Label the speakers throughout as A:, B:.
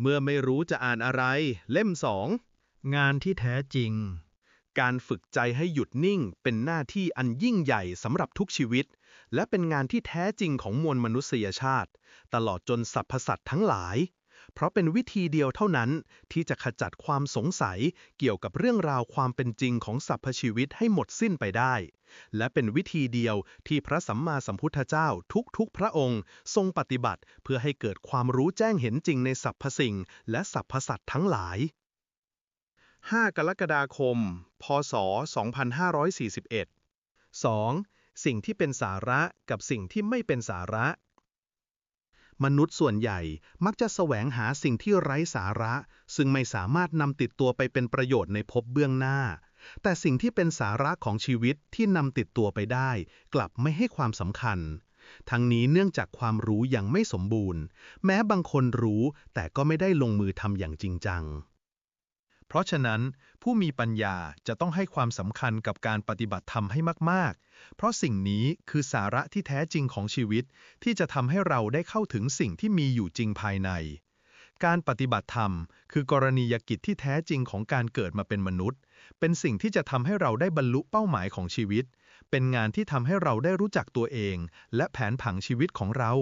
A: เมื่อไม่รู้จะอ่านอะไร เล่มสอง
B: งานที่แท้จริง
A: การฝึกใจให้หยุดนิ่ง เป็นหน้าที่อันยิ่งใหญ่สำหรับทุกชีวิต และเป็นงานที่แท้จริงของมวลมนุษยชาติ ตลอดจนสรรพสัตว์ทั้งหลาย เพราะเป็นวิธีเดียวเท่านั้น ที่จะขจัดความสงสัยเกี่ยวกับเรื่องราวความเป็นจริงของสรรพชีวิตให้หมดสิ้นไปได้ และเป็นวิธีเดียวที่พระสัมมาสัมพุทธเจ้าทุกๆ พระองค์ ทรงปฏิบัติเพื่อให้เกิดความรู้แจ้งเห็นจริงในสรรพสิ่ง และสรรพสัตว์ทั้งหลาย 5 กรกฎาคม พศ 2541 2. สิ่งที่เป็นสาระกับสิ่งที่ไม่เป็นสาระ มนุษย์ส่วนใหญ่มักจะแสวงหาสิ่งที่ไร้สาระ ซึ่งไม่สามารถนำติดตัวไปเป็นประโยชน์ในภพเบื้องหน้า แต่สิ่งที่เป็นสาระของชีวิตที่นำติดตัวไปได้ กลับไม่ให้ความสำคัญ ทั้งนี้เนื่องจากความรู้ยังไม่สมบูรณ์ แม้บางคนรู้แต่ก็ไม่ได้ลงมือทำอย่างจริงจัง เพราะฉะนั้นผู้มีปัญญาจะต้องให้ความสำคัญกับการปฏิบัติธรรมให้มาก ๆ เพราะสิ่งนี้คือสาระที่แท้จริงของชีวิต ที่จะทำให้เราได้เข้าถึงสิ่งที่มีอยู่จริงภายใน การปฏิบัติธรรม คือกรณียกิจที่แท้จริงของการเกิดมาเป็นมนุษย์ เป็นสิ่งที่จะทำให้เราได้บรรลุเป้าหมายของชีวิต เป็นงานที่ทำให้เราได้รู้จักตัวเอง และแผนผังชีวิตของเรา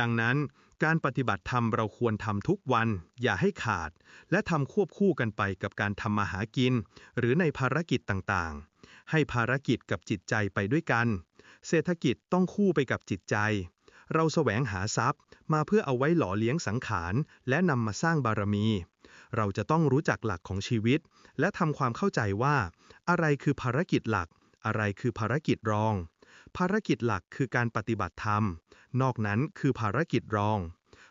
A: ดังนั้น การปฏิบัติธรรมเราควรทำทุกวัน อย่าให้ขาด และทำควบคู่กันไปกับการทำมาหากิน หรือในภารกิจต่างๆ ให้ภารกิจกับจิตใจไปด้วยกัน เศรษฐกิจต้องคู่ไปกับจิตใจ เราแสวงหาทรัพย์มาเพื่อเอาไว้หล่อเลี้ยงสังขาร และนำมาสร้างบารมี เราจะต้องรู้จักหลักของชีวิต และทำความเข้าใจว่า อะไรคือภารกิจหลัก อะไรคือภารกิจรอง ภารกิจหลักคือการปฏิบัติธรรม นอกนั้นคือภารกิจรอง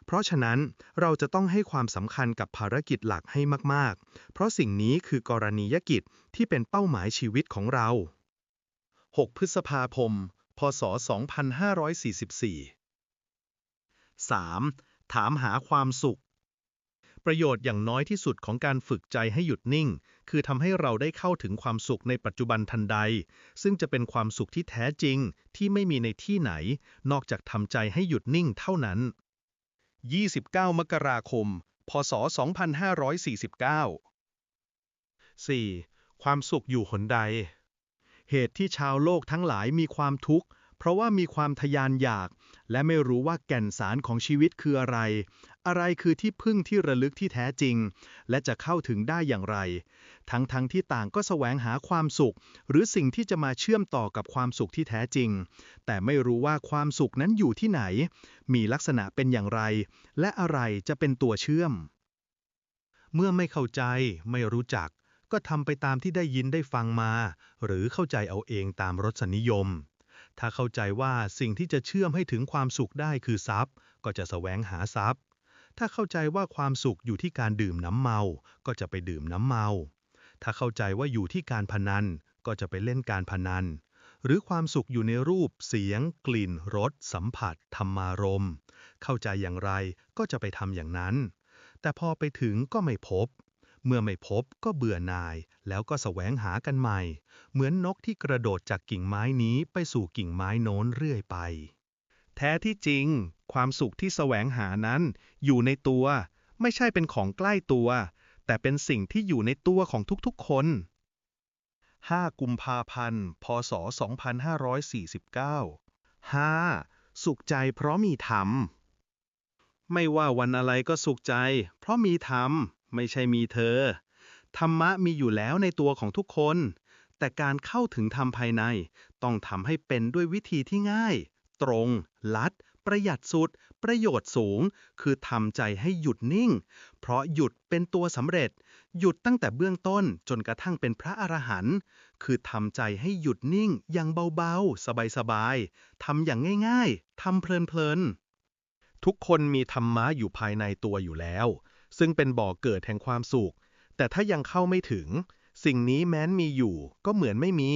A: เพราะฉะนั้นเราจะต้องให้ความสำคัญกับภารกิจหลักให้มาก ๆ เพราะสิ่งนี้คือกรณียกิจที่เป็นเป้าหมายชีวิตของเรา 6 พฤษภาคม พศ 2544 3. ถามหาความสุข ประโยชน์อย่างน้อยที่สุดของการฝึกใจให้หยุดนิ่ง คือทำให้เราได้เข้าถึงความสุขในปัจจุบันทันใด ซึ่งจะเป็นความสุขที่แท้จริงที่ไม่มีในที่ไหน นอกจากทำใจให้หยุดนิ่งเท่านั้น 29 มกราคม พศ 2549 4. ความสุขอยู่หนใด เหตุที่ชาวโลกทั้งหลายมีความทุกข์ เพราะว่ามีความทยานอยาก และไม่รู้ว่าแก่นสารของชีวิตคืออะไร อะไรคือที่พึ่งที่ระลึกที่แท้จริง และจะเข้าถึงได้อย่างไร ทั้งทั้งที่ต่างก็แสวงหาความสุข หรือสิ่งที่จะมาเชื่อมต่อกับความสุขที่แท้จริง แต่ไม่รู้ว่าความสุขนั้นอยู่ที่ไหน มีลักษณะเป็นอย่างไร และอะไรจะเป็นตัวเชื่อม เมื่อไม่เข้าใจไม่รู้จัก ก็ทำไปตามที่ได้ยินได้ฟังมา หรือเข้าใจเอาเองตามรสนิยมถ้าเข้าใจว่าสิ่งที่จะเชื่อมให้ถึงความสุขได้คือทรัพย์ ก็จะแสวงหาทรัพย์ ถ้าเข้าใจว่าความสุขอยู่ที่การดื่มน้ำเมา ก็จะไปดื่มน้ำเมา ถ้าเข้าใจว่าอยู่ที่การพนัน ก็จะไปเล่นการพนัน หรือความสุขอยู่ในรูป เสียง กลิ่น รส สัมผัส ธรรมารมเข้าใจอย่างไรก็จะไปทำอย่างนั้น แต่พอไปถึงก็ไม่พบ เมื่อไม่พบก็เบื่อหน่าย แล้วก็แสวงหากันใหม่ เหมือนนกที่กระโดดจากกิ่งไม้นี้ไปสู่กิ่งไม้โน้นเรื่อยไป แท้ที่จริง ความสุขที่แสวงหานั้น อยู่ในตัว ไม่ใช่เป็นของใกล้ตัว แต่เป็นสิ่งที่อยู่ในตัวของทุกๆคน 5 กุมภาพันธ์ พศ 2549 5. สุขใจเพราะมีธรรม ไม่ว่าวันอะไรก็สุขใจ เพราะมีธรรม ไม่ใช่มีเธอ ธรรมะมีอยู่แล้วในตัวของทุกคน แต่การเข้าถึงธรรมภายใน ต้องทำให้เป็นด้วยวิธีที่ง่าย ตรง ลัด ประหยัดสุด ประโยชน์สูง คือทำใจให้หยุดนิ่ง เพราะหยุดเป็นตัวสำเร็จ หยุดตั้งแต่เบื้องต้นจนกระทั่งเป็นพระอรหันต์คือทำใจให้หยุดนิ่งอย่างเบาๆ สบายๆทำอย่างง่ายๆทำเพลินๆ ทุกคนมีธรรมะอยู่ภายในตัวอยู่แล้ว ซึ่งเป็นบ่อเกิดแห่งความสุข แต่ถ้ายังเข้าไม่ถึง สิ่งนี้แม้นมีอยู่ก็เหมือนไม่มี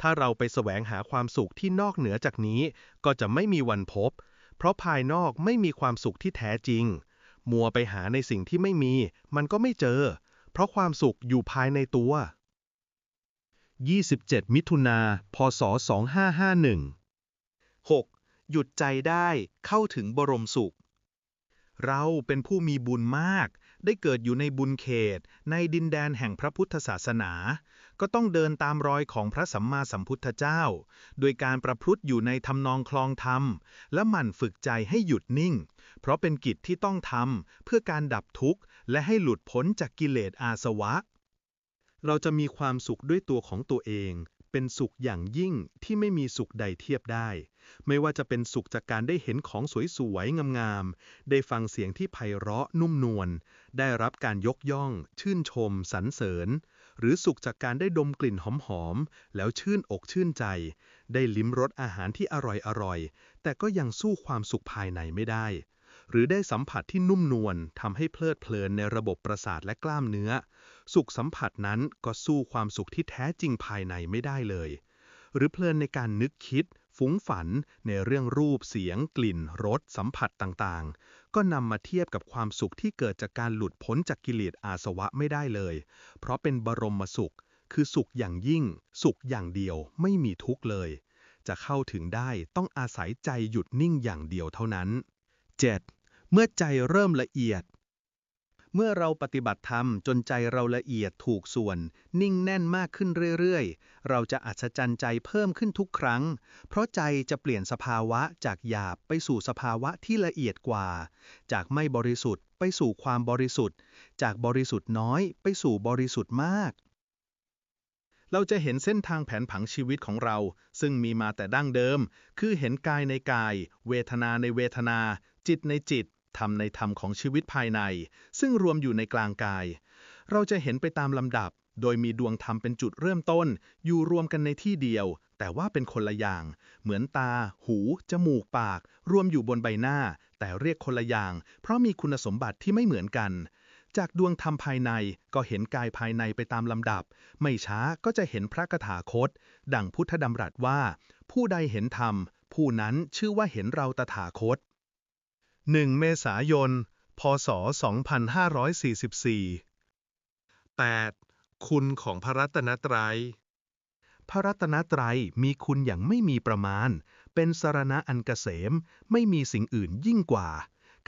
A: ถ้าเราไปแสวงหาความสุขที่นอกเหนือจากนี้ ก็จะไม่มีวันพบ เพราะภายนอกไม่มีความสุขที่แท้จริง มัวไปหาในสิ่งที่ไม่มี มันก็ไม่เจอ เพราะความสุขอยู่ภายในตัว 27 มิถุนา พศ 2551 6. หยุดใจได้เข้าถึงบรมสุข เราเป็นผู้มีบุญมาก ได้เกิดอยู่ในบุญเขต ในดินแดนแห่งพระพุทธศาสนา ก็ต้องเดินตามรอยของพระสัมมาสัมพุทธเจ้า โดยการประพฤติอยู่ในทำนองคลองธรรม และหมั่นฝึกใจให้หยุดนิ่ง เพราะเป็นกิจที่ต้องทำเพื่อการดับทุกข์ และให้หลุดพ้นจากกิเลสอาสวะ เราจะมีความสุขด้วยตัวของตัวเอง เป็นสุขอย่างยิ่งที่ไม่มีสุขใดเทียบได้ ไม่ว่าจะเป็นสุขจากการได้เห็นของสวยๆ งามๆ ได้ฟังเสียงที่ไพเราะนุ่มนวล ได้รับการยกย่อง ชื่นชม สรรเสริญ หรือสุขจากการได้ดมกลิ่นหอมๆ แล้วชื่นอกชื่นใจ ได้ลิ้มรสอาหารที่อร่อยๆ แต่ก็ยังสู้ความสุขภายในไม่ได้ หรือได้สัมผัสที่นุ่มนวลทำให้เพลิดเพลินในระบบประสาทและกล้ามเนื้อ สุขสัมผัสนั้นก็สู้ความสุขที่แท้จริงภายในไม่ได้เลย หรือเพลินในการนึกคิด ฟุ้งฝันในเรื่องรูปเสียง กลิ่นรสสัมผัสต่างๆ ก็นำมาเทียบกับความสุขที่เกิดจากการหลุดพ้นจากกิเลสอาสวะไม่ได้เลย เพราะเป็นบรมสุข คือสุขอย่างยิ่ง สุขอย่างเดียวไม่มีทุกข์เลย จะเข้าถึงได้ต้องอาศัยใจหยุดนิ่งอย่างเดียวเท่านั้น 7. เมื่อใจเริ่มละเอียด เมื่อเราปฏิบัติธรรมจนใจเราละเอียดถูกส่วน นิ่งแน่นมากขึ้นเรื่อยๆ เราจะอัศจรรย์ใจเพิ่มขึ้นทุกครั้ง เพราะใจจะเปลี่ยนสภาวะจากหยาบไปสู่สภาวะที่ละเอียดกว่า จากไม่บริสุทธิ์ไปสู่ความบริสุทธิ์ จากบริสุทธิ์น้อยไปสู่บริสุทธิ์มาก เราจะเห็นเส้นทางแผนผังชีวิตของเรา ซึ่งมีมาแต่ดั้งเดิม คือเห็นกายในกาย เวทนาในเวทนา จิตในจิต ธรรมในธรรมของชีวิตภายใน ซึ่งรวมอยู่ในกลางกาย เราจะเห็นไปตามลำดับ โดยมีดวงธรรมเป็นจุดเริ่มต้น อยู่รวมกันในที่เดียว แต่ว่าเป็นคนละอย่าง เหมือนตา หู จมูก ปาก รวมอยู่บนใบหน้า แต่เรียกคนละอย่าง เพราะมีคุณสมบัติที่ไม่เหมือนกันจากดวงธรรมภายในก็เห็นกายภายในไปตามลำดับ ไม่ช้าก็จะเห็นพระคถาคต ดังพุทธดำรัสว่า ผู้ใดเห็นธรรม ผู้นั้นชื่อว่าเห็นเราตถาคต 1 เมษายน พศ 2544 8. คุณของพระรัตนตรัย พระรัตนตรัยมีคุณอย่างไม่มีประมาณ เป็นสารณะอันเกษม ไม่มีสิ่งอื่นยิ่งกว่า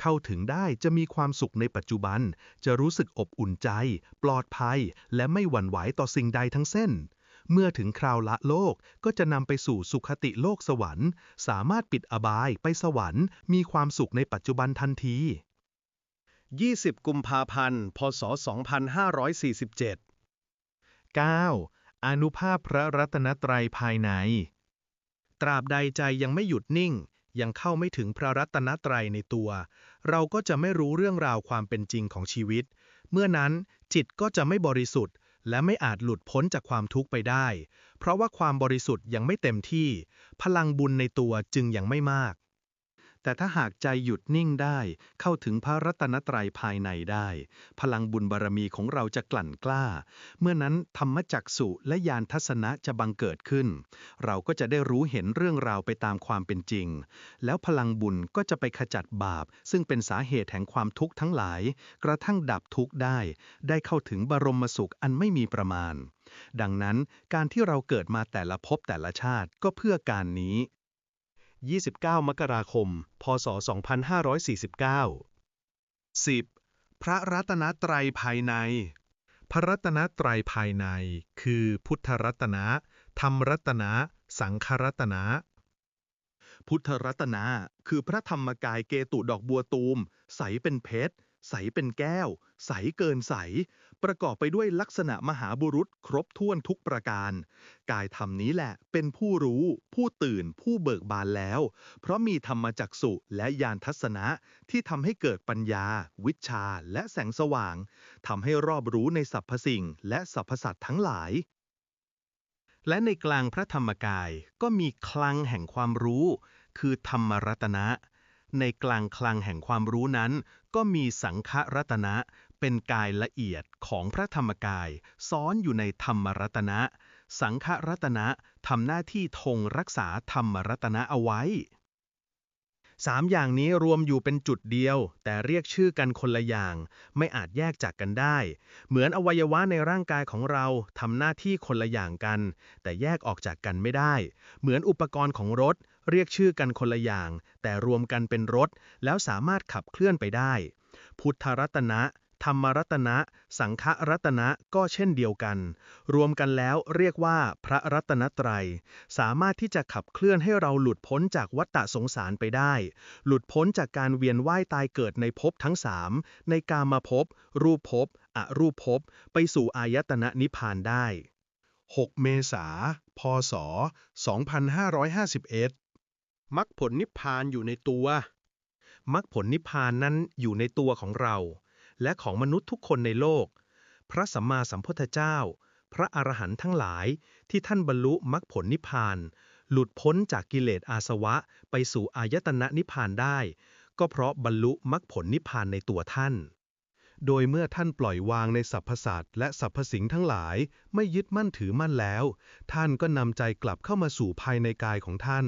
A: เข้าถึงได้จะมีความสุขในปัจจุบัน จะรู้สึกอบอุ่นใจ ปลอดภัย และไม่หวั่นไหวต่อสิ่งใดทั้งสิ้น เมื่อถึงคราวละโลกก็จะนำไปสู่สุขติโลกสวรรค์ สามารถปิดอบายไปสวรรค์ มีความสุขในปัจจุบันทันที 20 กุมภาพันธ์ พศ 2547 9. อนุภาพพระรัตนตรัยภายใน ตราบใดใจยังไม่หยุดนิ่ง ยังเข้าไม่ถึงพระรัตนตรัยในตัว เราก็จะไม่รู้เรื่องราวความเป็นจริงของชีวิต เมื่อนั้นจิตก็จะไม่บริสุทธิ์ และไม่อาจหลุดพ้นจากความทุกข์ไปได้ เพราะว่าความบริสุทธิ์ยังไม่เต็มที่ พลังบุญในตัวจึงยังไม่มาก แต่ถ้าหากใจหยุดนิ่งได้ เข้าถึงพระรัตนตรัยภายในได้ พลังบุญบารมีของเราจะกลั่นกล้า เมื่อนั้นธรรมจักสุและญาณทัศนะจะบังเกิดขึ้น เราก็จะได้รู้เห็นเรื่องราวไปตามความเป็นจริง แล้วพลังบุญก็จะไปขจัดบาป ซึ่งเป็นสาเหตุแห่งความทุกข์ทั้งหลาย กระทั่งดับทุกข์ได้ ได้เข้าถึงบรมสุขอันไม่มีประมาณ ดังนั้นการที่เราเกิดมาแต่ละภพแต่ละชาติก็เพื่อการนี้ 29 มกราคม พศ 2549 10. พระรัตนตรัยภายใน พระรัตนตรัยภายใน คือพุทธรัตนะ ธรรมรัตนะ สังฆรัตนะ พุทธรัตนะ คือพระธรรมกายเกตุดอกบัวตูม ใสเป็นเพชร ใสเป็นแก้ว ใสเกินใส ประกอบไปด้วยลักษณะมหาบุรุษครบถ้วนทุกประการ กายธรรมนี้แหละเป็นผู้รู้ ผู้ตื่น ผู้เบิกบานแล้ว เพราะมีธรรมจักสุและญาณทัศนะที่ทำให้เกิดปัญญา วิชา และแสงสว่างทำให้รอบรู้ในสรรพสิ่ง และสรรพสัตว์ทั้งหลายและในกลางพระธรรมกายก็มีคลังแห่งความรู้ คือธรรมรัตนะ ในกลางคลังแห่งความรู้นั้น ก็มีสังฆรัตนะ เป็นกายละเอียดของพระธรรมกาย ซ้อนอยู่ในธรรมรัตนะ สังฆรัตนะทำหน้าที่ธงรักษาธรรมรัตนะเอาไว้สามอย่างนี้รวมอยู่เป็นจุดเดียว แต่เรียกชื่อกันคนละอย่าง ไม่อาจแยกจากกันได้ เหมือนอวัยวะในร่างกายของเราทำหน้าที่คนละอย่างกัน แต่แยกออกจากกันไม่ได้ เหมือนอุปกรณ์ของรถ เรียกชื่อกันคนละอย่าง แต่รวมกันเป็นรถ แล้วสามารถขับเคลื่อนไปได้ พุทธรัตนะ ธรรมรัตนะ สังฆรัตนะก็เช่นเดียวกัน รวมกันแล้วเรียกว่าพระรัตนตรัย สามารถที่จะขับเคลื่อนให้เราหลุดพ้นจากวัฏฏะสงสารไปได้ หลุดพ้นจากการเวียนว่ายตายเกิดในภพทั้งสามในกามภพ รูปภพ อรูปภพ ไปสู่อายตนะนิพพานได้
B: 6 เมษา พศ 2551
A: มรรคผลนิพพานอยู่ในตัวมรรคผลนิพพานนั้นอยู่ในตัวของเรา และของมนุษย์ทุกคนในโลก พระสัมมาสัมพุทธเจ้า พระอรหันต์ทั้งหลายที่ท่านบรรลุมรรคผลนิพพาน หลุดพ้นจากกิเลสอาสวะไปสู่อายตนะนิพพานได้ ก็เพราะบรรลุมรรคผลนิพพานในตัวท่าน โดยเมื่อท่านปล่อยวางในสรรพสัตว์และสรรพสิ่งทั้งหลายไม่ยึดมั่นถือมั่นแล้ว ท่านก็นำใจกลับเข้ามาสู่ภายในกายของท่าน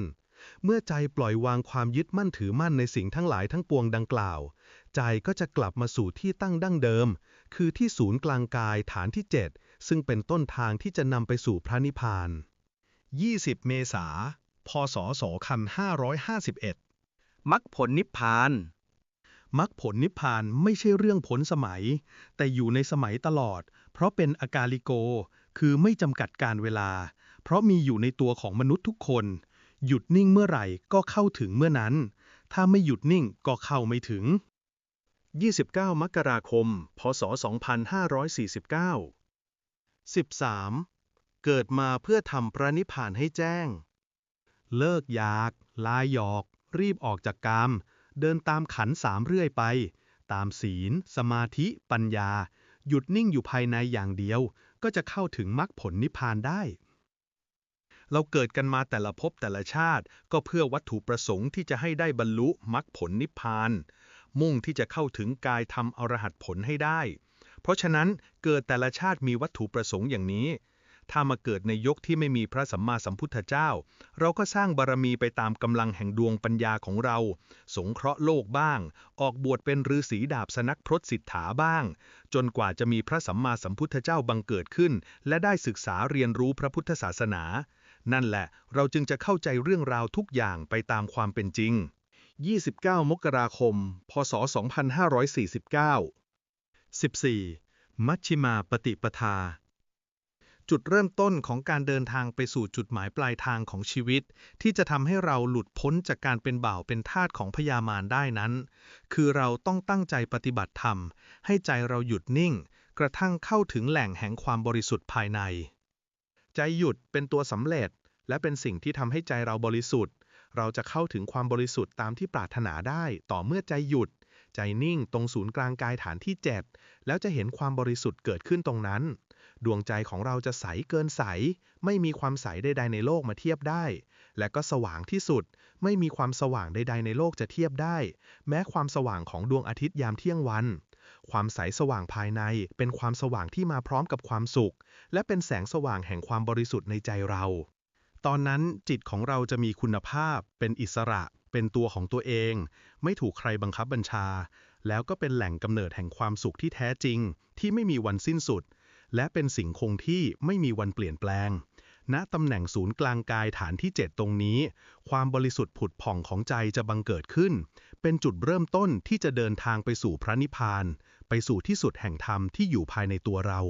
A: เมื่อใจปล่อยวางความยึดมั่นถือมั่นในสิ่งทั้งหลายทั้งปวงดังกล่าว ใจก็จะกลับมาสู่ที่ตั้งดั้งเดิม คือที่ศูนย์กลางกายฐานที่ 7 ซึ่งเป็นต้นทางที่จะนำไปสู่พระนิพพาน
B: 20 เมษาพศ 2551
A: มรรคผลนิพพานมรรคผลนิพพานไม่ใช่เรื่องผลสมัย แต่อยู่ในสมัยตลอด เพราะเป็นอากาลิโก คือไม่จำกัดการเวลา เพราะมีอยู่ในตัวของมนุษย์ทุกคน หยุดนิ่งเมื่อไหร่ก็เข้าถึงเมื่อนั้น ถ้าไม่หยุดนิ่งก็เข้าไม่ถึง 29 มกราคม พศ 2549 13. เกิดมาเพื่อทำพระนิพพานให้แจ้ง เลิกอยาก ลายหยอก รีบออกจากกาม เดินตามขันสามเรื่อยไป ตามศีล สมาธิ ปัญญา หยุดนิ่งอยู่ภายในอย่างเดียว ก็จะเข้าถึงมรรคผลนิพพานได้ เราเกิดกันมาแต่ละภพแต่ละชาติ ก็เพื่อวัตถุประสงค์ที่จะให้ได้บรรลุมรรคผลนิพพาน มุ่งที่จะเข้าถึงกายธรรมอรหัตผลให้ได้ เพราะฉะนั้นเกิดแต่ละชาติมีวัตถุประสงค์อย่างนี้ ถ้ามาเกิดในยกที่ไม่มีพระสัมมาสัมพุทธเจ้า เราก็สร้างบารมีไปตามกำลังแห่งดวงปัญญาของเรา สงเคราะห์โลกบ้าง ออกบวชเป็นฤาษีดาบสนักพรตสิทธาบ้าง จนกว่าจะมีพระสัมมาสัมพุทธเจ้าบังเกิดขึ้น และได้ศึกษาเรียนรู้พระพุทธศาสนา นั่นแหละ เราจึงจะเข้าใจเรื่องราวทุกอย่างไปตามความเป็นจริง 29 มกราคม พศ 2549 14. มัชชิมาปฏิปทา จุดเริ่มต้นของการเดินทางไปสู่จุดหมายปลายทางของชีวิต ที่จะทำให้เราหลุดพ้นจากการเป็นบ่าวเป็นทาสของพญามารได้นั้น คือเราต้องตั้งใจปฏิบัติธรรม ให้ใจเราหยุดนิ่ง กระทั่งเข้าถึงแหล่งแห่งความบริสุทธิ์ภายใน ใจหยุดเป็นตัวสำเร็จ และเป็นสิ่งที่ทำให้ใจเราบริสุทธิ์ เราจะเข้าถึงความบริสุทธิ์ตามที่ปรารถนาได้ ต่อเมื่อใจหยุด ใจนิ่งตรงศูนย์กลางกายฐานที่ 7 แล้วจะเห็นความบริสุทธิ์เกิดขึ้นตรงนั้น ดวงใจของเราจะใสเกินใส ไม่มีความใสใดๆในโลกมาเทียบได้ และก็สว่างที่สุด ไม่มีความสว่างใดๆในโลกจะเทียบได้ แม้ความสว่างของดวงอาทิตย์ยามเที่ยงวัน ความใสสว่างภายใน เป็นความสว่างที่มาพร้อมกับความสุข และเป็นแสงสว่างแห่งความบริสุทธิ์ในใจเรา ตอนนั้นจิตของเราจะมีคุณภาพ เป็นอิสระ เป็นตัวของตัวเอง ไม่ถูกใครบังคับบัญชา แล้วก็เป็นแหล่งกำเนิดแห่งความสุขที่แท้จริง ที่ไม่มีวันสิ้นสุด และเป็นสิ่งคงที่ไม่มีวันเปลี่ยนแปลงณตำแหน่งศูนย์กลางกายฐานที่ 7 ตรงนี้ ความบริสุทธิ์ผุดผ่องของใจจะบังเกิดขึ้น เป็นจุดเริ่มต้นที่จะเดินทางไปสู่พระนิพพาน ไปสู่ที่สุดแห่งธรรมที่อยู่ภายในตัวเรา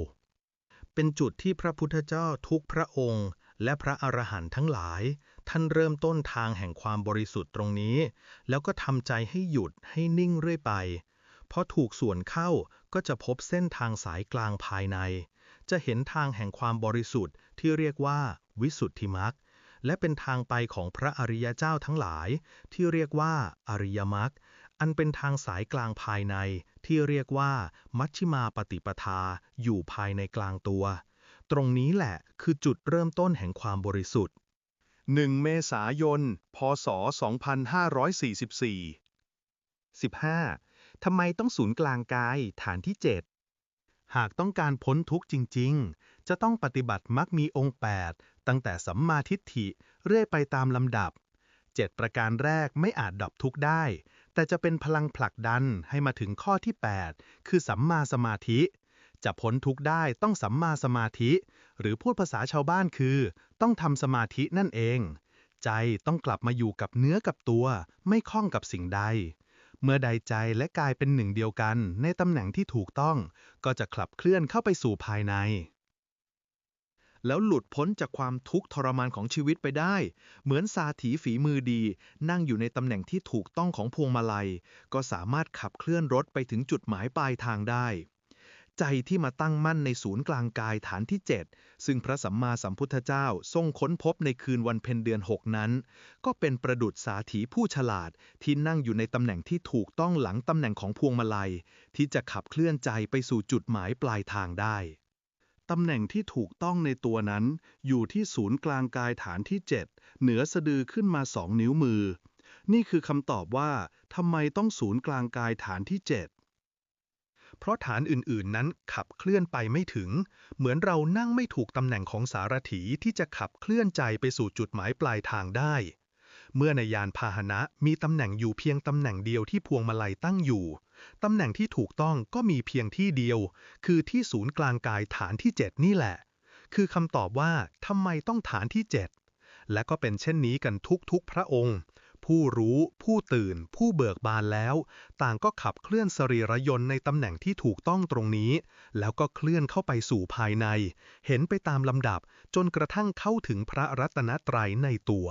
A: เป็นจุดที่พระพุทธเจ้าทุกพระองค์ และพระอรหันต์ทั้งหลาย ท่านเริ่มต้นทางแห่งความบริสุทธิ์ตรงนี้ แล้วก็ทำใจให้หยุดให้นิ่งเรื่อยไปพอถูกส่วนเข้าก็จะพบเส้นทางสายกลางภายใน จะเห็นทางแห่งความบริสุทธิ์ที่เรียกว่าวิสุทธิมรรคและเป็นทางไปของพระอริยเจ้าทั้งหลาย ที่เรียกว่าอริยมรรคอันเป็นทางสายกลางภายใน ที่เรียกว่า มัชชิมาปฏิปทา อยู่ภายในกลางตัว ตรงนี้แหละคือจุดเริ่มต้นแห่งความบริสุทธิ์ 1 เมษายน พศ 2544 15. ทำไมต้องศูนย์กลางกาย ฐานที่ 7 หากต้องการพ้นทุกข์จริง ๆ จะต้องปฏิบัติมักมีองค์ 8 ตั้งแต่สัมมาทิฏฐิเรื่อยไปตามลำดับ 7 ประการแรกไม่อาจดับทุกข์ได้ แต่จะเป็นพลังผลักดันให้มาถึงข้อที่ 8 คือสัมมาสมาธิ จะพ้นทุกข์ได้ต้องสัมมาสมาธิ หรือพูดภาษาชาวบ้านคือ ต้องทำสมาธินั่นเอง ใจต้องกลับมาอยู่กับเนื้อกับตัว ไม่คล้องกับสิ่งใด เมื่อใดใจและกายเป็นหนึ่งเดียวกัน ในตำแหน่งที่ถูกต้อง ก็จะขับเคลื่อนเข้าไปสู่ภายใน
B: แล้วหลุดพ้นจากความทุกข์ทรมานของชีวิตไปได้ เหมือนซาถีฝีมือดี นั่งอยู่ในตำแหน่งที่ถูกต้องของพวงมาลัย ก็สามารถขับเคลื่อนรถไปถึงจุดหมายปลายทางได้ ใจที่มาตั้งมั่นในศูนย์กลางกายฐานที่ 7 ซึ่งพระสัมมาสัมพุทธเจ้าทรงค้นพบในคืนวันเพ็ญเดือน 6 นั้น ก็เป็นประดุษสาถีผู้ฉลาดที่นั่งอยู่ในตำแหน่งที่ถูกต้องหลังตำแหน่งของพวงมาลัย ที่จะขับเคลื่อนใจไปสู่จุดหมายปลายทางได้
A: ตำแหน่งที่ถูกต้องในตัวนั้น อยู่ที่ศูนย์กลางกายฐานที่ 7 เหนือสะดือขึ้นมาสองนิ้วมือ นี่คือคำตอบว่าทำไมต้องศูนย์กลางกายฐานที่ 7 เพราะฐานอื่นๆนั้นขับเคลื่อนไปไม่ถึง เหมือนเรานั่งไม่ถูกตำแหน่งของสารถีที่จะขับเคลื่อนใจไปสู่จุดหมายปลายทางได้ เมื่อในยานพาหนะมีตำแหน่งอยู่เพียงตำแหน่งเดียวที่พวงมาลัยตั้งอยู่ ตำแหน่งที่ถูกต้องก็มีเพียงที่เดียว คือที่ศูนย์กลางกายฐานที่ 7 นี่แหละ คือคำตอบว่าทำไมต้องฐานที่ 7 และก็เป็นเช่นนี้กันทุกๆพระองค์ ผู้รู้ ผู้ตื่น ผู้เบิกบานแล้ว ต่างก็ขับเคลื่อนสรีระยนต์ในตำแหน่งที่ถูกต้องตรงนี้ แล้วก็เคลื่อนเข้าไปสู่ภายใน เห็นไปตามลำดับ จนกระทั่งเข้าถึงพระรัตนตรัยในตัว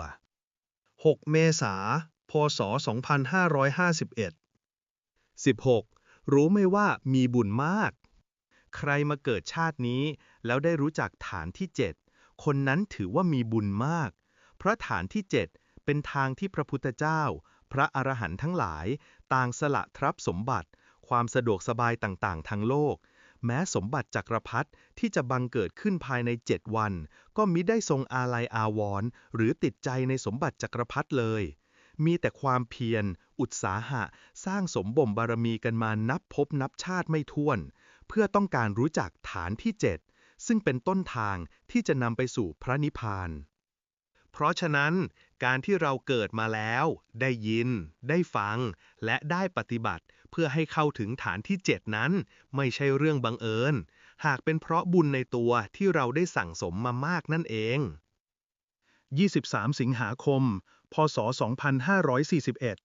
B: 6 เมษาพศ 2551
A: 16. รู้ไหมว่ามีบุญมาก ใครมาเกิดชาตินี้ แล้วได้รู้จักฐานที่ 7 คนนั้นถือว่ามีบุญมาก เพราะฐานที่ 7 เป็นทางที่พระพุทธเจ้า พระอรหันต์ทั้งหลาย ต่างสละทรัพย์สมบัติ ความสะดวกสบายต่างๆ ทางโลก แม้สมบัติจักรพรรดิที่จะบังเกิดขึ้นภายในเจ็ดวัน ก็มิได้ทรงอาลัยอาวรณ์หรือติดใจในสมบัติจักรพรรดิเลย มีแต่ความเพียร อุตสาหะ สร้างสมบ่มบารมีกันมานับพบนับชาติไม่ถ้วน เพื่อต้องการรู้จักฐานที่ 7 ซึ่งเป็นต้นทางที่จะนำไปสู่พระนิพพาน เพราะฉะนั้น การที่เราเกิดมาแล้ว ได้ยิน ได้ฟัง และได้ปฏิบัติ เพื่อให้เข้าถึงฐานที่ 7 นั้น ไม่ใช่เรื่องบังเอิญ หากเป็นเพราะบุญในตัวที่เราได้สั่งสมมามากนั่นเอง 23 สิงหาคม พศ 2541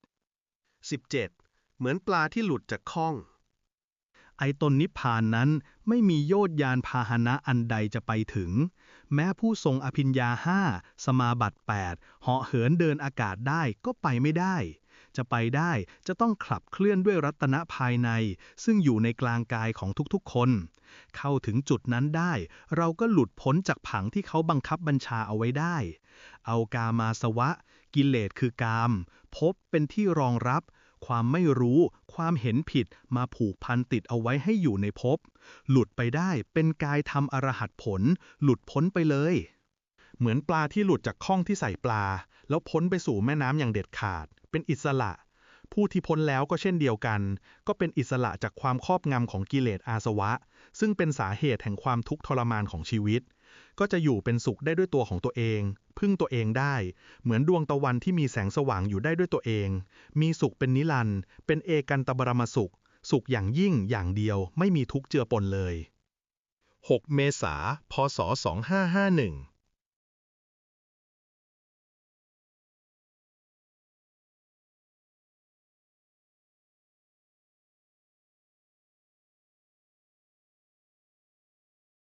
A: 17. เหมือนปลาที่หลุดจากข้อง ไอตนนิพพานนั้นไม่มีโยชยานพาหนะอันใดจะไปถึง แม้ผู้ทรงอภิญญาห้าสมาบัติ8เหาะเหินเดินอากาศได้ก็ไปไม่ได้ จะไปได้จะต้องขับเคลื่อนด้วยรัตนะภายใน ซึ่งอยู่ในกลางกายของทุกๆคน เข้าถึงจุดนั้นได้ เราก็หลุดพ้นจากผังที่เขาบังคับบัญชาเอาไว้ได้ เอากามาสวะ กิเลสคือกาม พบเป็นที่รองรับ ความไม่รู้ ความเห็นผิดมาผูกพันติดเอาไว้ให้อยู่ในภพ หลุดไปได้เป็นกายทำอรหัตผล หลุดพ้นไปเลย เหมือนปลาที่หลุดจากข้องที่ใส่ปลา แล้วพ้นไปสู่แม่น้ำอย่างเด็ดขาด เป็นอิสระ ผู้ที่พ้นแล้วก็เช่นเดียวกัน ก็เป็นอิสระจากความครอบงำของกิเลสอาสวะ ซึ่งเป็นสาเหตุแห่งความทุกข์ทรมานของชีวิต ก็จะอยู่เป็นสุขได้ด้วยตัวของตัวเอง พึ่งตัวเองได้ เหมือนดวงตะวันที่มีแสงสว่างอยู่ได้ด้วยตัวเอง มีสุขเป็นนิรันด์เป็นเอกันตบรมสุข สุขอย่างยิ่งอย่างเดียวไม่มีทุกข์เจือปนเลย
B: 6 เมษาพศ2551